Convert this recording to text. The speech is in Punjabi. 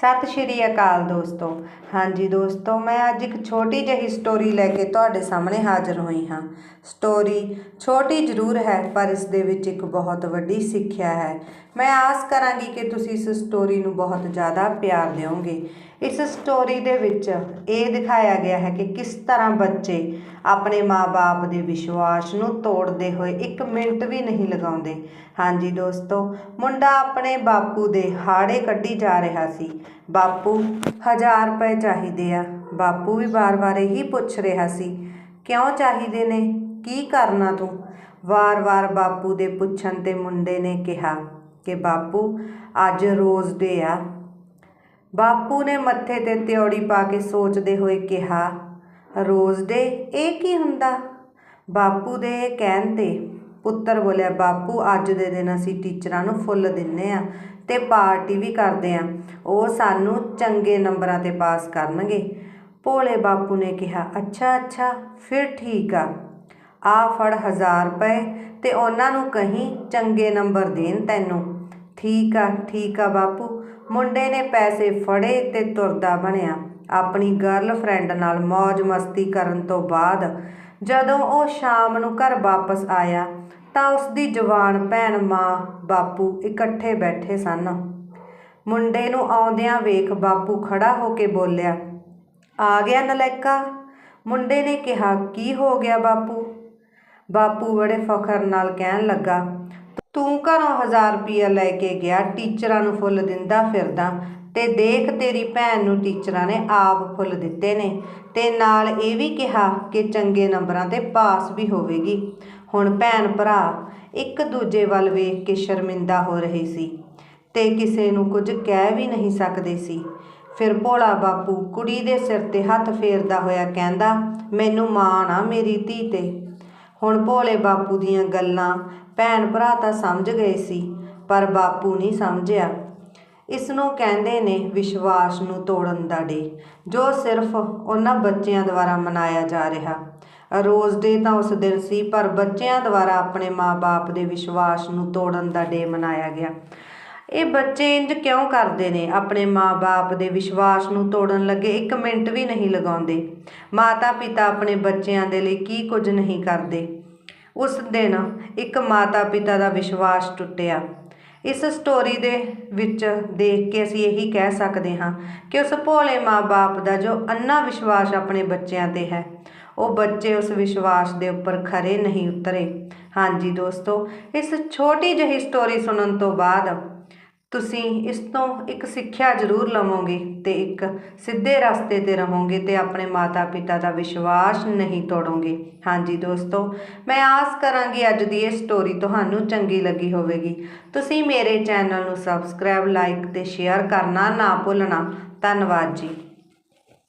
ਸਤਿ ਸ਼੍ਰੀ ਅਕਾਲ ਦੋਸਤੋ। ਹਾਂਜੀ ਦੋਸਤੋ, ਮੈਂ ਅੱਜ ਇੱਕ ਛੋਟੀ ਜਿਹੀ ਸਟੋਰੀ ਲੈ ਕੇ ਤੁਹਾਡੇ ਸਾਹਮਣੇ ਹਾਜ਼ਰ ਹੋਈ ਹਾਂ। ਸਟੋਰੀ ਛੋਟੀ ਜ਼ਰੂਰ ਹੈ, ਪਰ ਇਸ ਦੇ ਵਿੱਚ ਇੱਕ ਬਹੁਤ ਵੱਡੀ ਸਿੱਖਿਆ ਹੈ। ਮੈਂ ਆਸ ਕਰਾਂਗੀ ਕਿ ਤੁਸੀਂ ਇਸ ਸਟੋਰੀ ਨੂੰ ਬਹੁਤ ਜ਼ਿਆਦਾ ਪਿਆਰ ਦਿਓਗੇ। ਇਸ ਸਟੋਰੀ ਦੇ ਵਿੱਚ ਇਹ ਦਿਖਾਇਆ ਗਿਆ ਹੈ ਕਿ ਕਿਸ ਤਰ੍ਹਾਂ ਬੱਚੇ ਆਪਣੇ ਮਾਪੇ ਦੇ ਵਿਸ਼ਵਾਸ ਨੂੰ ਤੋੜਦੇ ਹੋਏ ਇੱਕ ਮਿੰਟ ਵੀ ਨਹੀਂ ਲਗਾਉਂਦੇ। ਹਾਂਜੀ ਦੋਸਤੋ, ਮੁੰਡਾ ਆਪਣੇ ਬਾਪੂ ਦੇ ਹਾੜੇ ਕੱਢੀ ਜਾ ਰਿਹਾ ਸੀ। ਬਾਪੂ 1000 ਰੁਪਏ ਚਾਹੀਦੇ ਆ। ਬਾਪੂ ਵੀ ਵਾਰ-ਵਾਰ ਇਹੀ ਪੁੱਛ ਰਿਹਾ ਸੀ, ਕਿਉਂ ਚਾਹੀਦੇ ਨੇ? ਕੀ ਕਰਨਾ ਤੂੰ? ਵਾਰ-ਵਾਰ ਬਾਪੂ ਦੇ ਪੁੱਛਣ ਤੇ ਮੁੰਡੇ ਨੇ ਕਿਹਾ ਕਿ ਬਾਪੂ, ਅੱਜ ਰੋਜ਼ ਡੇ ਆ। ਬਾਪੂ ਨੇ ਮੱਥੇ ਤੇ ਤਿਉੜੀ ਪਾ ਕੇ ਸੋਚਦੇ ਹੋਏ ਕਿਹਾ, ਰੋਜ਼ ਡੇ ਇਹ ਕੀ ਹੁੰਦਾ? ਬਾਪੂ ਦੇ ਕਹਿਣ ਤੇ ਪੁੱਤਰ ਬੋਲਿਆ, ਬਾਪੂ, ਅੱਜ ਦੇ ਦਿਨ ਅਸੀਂ ਟੀਚਰਾਂ ਨੂੰ ਫੁੱਲ ਦਿੰਨੇ ਆ ਤੇ ਪਾਰਟੀ ਵੀ ਕਰਦੇ ਆ। ਉਹ ਸਾਨੂੰ ਚੰਗੇ ਨੰਬਰਾਂ ਤੇ ਪਾਸ ਕਰਨਗੇ। ਭੋਲੇ ਬਾਪੂ ਨੇ ਕਿਹਾ, ਅੱਛਾ ਅੱਛਾ, ਫਿਰ ਠੀਕ ਆ। ਆ ਫੜ 1000 ਰੁਪਏ ਤੇ ਉਹਨਾਂ ਨੂੰ ਕਹੀਂ ਚੰਗੇ ਨੰਬਰ ਦੇਣ ਤੈਨੂੰ। ਠੀਕ ਆ ਠੀਕ ਆ ਬਾਪੂ। ਮੁੰਡੇ ਨੇ ਪੈਸੇ ਫੜੇ ਤੇ ਤੁਰਦਾ ਬਣਿਆ। ਆਪਣੀ ਗਰਲਫ੍ਰੈਂਡ ਨਾਲ ਮौज ਮਸਤੀ ਕਰਨ ਤੋਂ ਬਾਅਦ ਜਦੋਂ ਉਹ ਸ਼ਾਮ ਨੂੰ ਘਰ ਵਾਪਸ ਆਇਆ ਤਾਂ ਉਸ ਦੀ ਜਵਾਨ ਭੈਣ ਮਾਂ ਬਾਪੂ ਇਕੱਠੇ ਬੈਠੇ ਸਨ। ਮੁੰਡੇ ਨੂੰ ਆਉਂਦਿਆਂ ਵੇਖ ਬਾਪੂ ਖੜਾ ਹੋ ਕੇ ਬੋਲਿਆ, ਆ ਗਿਆ ਨਲੈਕਾ। ਮੁੰਡੇ ਨੇ ਕਿਹਾ, ਕੀ ਹੋ ਗਿਆ ਬਾਪੂ? ਬਾਪੂ ਬੜੇ ਫਖਰ ਨਾਲ ਕਹਿਣ ਲੱਗਾ ਤੂੰ ਘਰੋਂ 1000 ਰੁਪਇਆ ਲੈ ਕੇ ਗਿਆ, ਟੀਚਰਾਂ ਨੂੰ ਫੁੱਲ ਦਿੰਦਾ ਫਿਰਦਾ ਤੇ ਦੇਖ ਤੇਰੀ ਭੈਣ ਨੂੰ ਟੀਚਰਾਂ ਨੇ ਆਪ ਫੁੱਲ ਦਿੱਤੇ ਨੇ। ਤੇ ਨਾਲ ਇਹ ਵੀ ਕਿਹਾ ਕਿ ਚੰਗੇ ਨੰਬਰਾਂ ਤੇ ਪਾਸ ਵੀ ਹੋਵੇਗੀ। ਹੁਣ ਭੈਣ ਭਰਾ ਇੱਕ ਦੂਜੇ ਵੱਲ ਵੇਖ ਕੇ ਸ਼ਰਮਿੰਦਾ ਹੋ ਰਹੇ ਸੀ ਤੇ ਕਿਸੇ ਨੂੰ ਕੁਝ ਕਹਿ ਵੀ ਨਹੀਂ ਸਕਦੇ ਸੀ। ਫਿਰ ਭੋਲਾ ਬਾਪੂ ਕੁੜੀ ਦੇ ਸਿਰ ਤੇ ਹੱਥ ਫੇਰਦਾ ਹੋਇਆ ਕਹਿੰਦਾ, ਮੈਨੂੰ ਮਾਣ ਆ ਮੇਰੀ ਧੀ ਤੇ। ਹੁਣ ਭੋਲੇ ਬਾਪੂ ਦੀਆਂ ਗੱਲਾਂ ਭੈਣ ਭਰਾ ਤਾਂ ਸਮਝ ਗਏ ਸੀ, ਪਰ ਬਾਪੂ ਨਹੀਂ ਸਮਝਿਆ। ਇਸ ਨੂੰ ਕਹਿੰਦੇ ਨੇ ਵਿਸ਼ਵਾਸ ਨੂੰ ਤੋੜਨ ਦਾ ਡੇ, ਜੋ ਸਿਰਫ ਉਹਨਾਂ ਬੱਚਿਆਂ ਦੁਆਰਾ ਮਨਾਇਆ ਜਾ ਰਿਹਾ। ਰੋਜ਼ ਡੇ ਤਾਂ ਉਸ ਦਿਨ ਸੀ, ਪਰ ਬੱਚਿਆਂ ਦੁਆਰਾ ਆਪਣੇ ਮਾਪੇ ਦੇ ਵਿਸ਼ਵਾਸ ਨੂੰ ਤੋੜਨ ਦਾ ਡੇ ਮਨਾਇਆ ਗਿਆ। ਇਹ ਬੱਚੇ ਇੰਜ ਕਿਉਂ ਕਰਦੇ ਨੇ? ਆਪਣੇ ਮਾਪੇ ਦੇ ਵਿਸ਼ਵਾਸ ਨੂੰ ਤੋੜਨ ਲੱਗੇ 1 ਮਿੰਟ ਵੀ ਨਹੀਂ ਲਗਾਉਂਦੇ। ਮਾਤਾ ਪਿਤਾ ਆਪਣੇ ਬੱਚਿਆਂ ਦੇ ਲਈ ਕੀ ਕੁਝ ਨਹੀਂ ਕਰਦੇ। ਉਸ ਦਿਨ ਇੱਕ ਮਾਤਾ ਪਿਤਾ ਦਾ ਵਿਸ਼ਵਾਸ ਟੁੱਟਿਆ। ਇਸ ਸਟੋਰੀ ਦੇ ਵਿੱਚ ਦੇਖ ਕੇ ਅਸੀਂ ਇਹੀ ਕਹਿ ਸਕਦੇ ਹਾਂ ਕਿ ਉਸ ਭੋਲੇ ਮਾਪੇ ਦਾ ਜੋ ਅੰਨਾ ਵਿਸ਼ਵਾਸ ਆਪਣੇ ਬੱਚਿਆਂ ਤੇ ਹੈ, ਉਹ ਬੱਚੇ ਉਸ ਵਿਸ਼ਵਾਸ ਦੇ ਉੱਪਰ ਖਰੇ ਨਹੀਂ ਉਤਰੇ। ਹਾਂਜੀ ਦੋਸਤੋ, ਇਸ ਛੋਟੀ ਜਿਹੀ ਸਟੋਰੀ ਸੁਣਨ ਤੋਂ ਬਾਅਦ ਤੁਸੀਂ ਇਸ ਤੋਂ ਇੱਕ ਸਿੱਖਿਆ ਜ਼ਰੂਰ ਲਵੋਗੇ ਤੇ ਇੱਕ ਸਿੱਧੇ ਰਸਤੇ ਤੇ ਰਹੋਗੇ ਤੇ ਆਪਣੇ ਮਾਤਾ ਪਿਤਾ ਦਾ ਵਿਸ਼ਵਾਸ ਨਹੀਂ ਤੋੜੋਗੇ। ਹਾਂਜੀ ਦੋਸਤੋ, ਮੈਂ ਆਸ ਕਰਾਂਗੀ ਅੱਜ ਦੀ ਇਹ ਸਟੋਰੀ ਤੁਹਾਨੂੰ ਚੰਗੀ ਲੱਗੀ ਹੋਵੇਗੀ। ਤੁਸੀਂ ਮੇਰੇ ਚੈਨਲ ਨੂੰ ਸਬਸਕ੍ਰਾਈਬ ਲਾਈਕ ਤੇ ਸ਼ੇਅਰ ਕਰਨਾ ਨਾ ਭੁੱਲਣਾ। ਧੰਨਵਾਦ ਜੀ।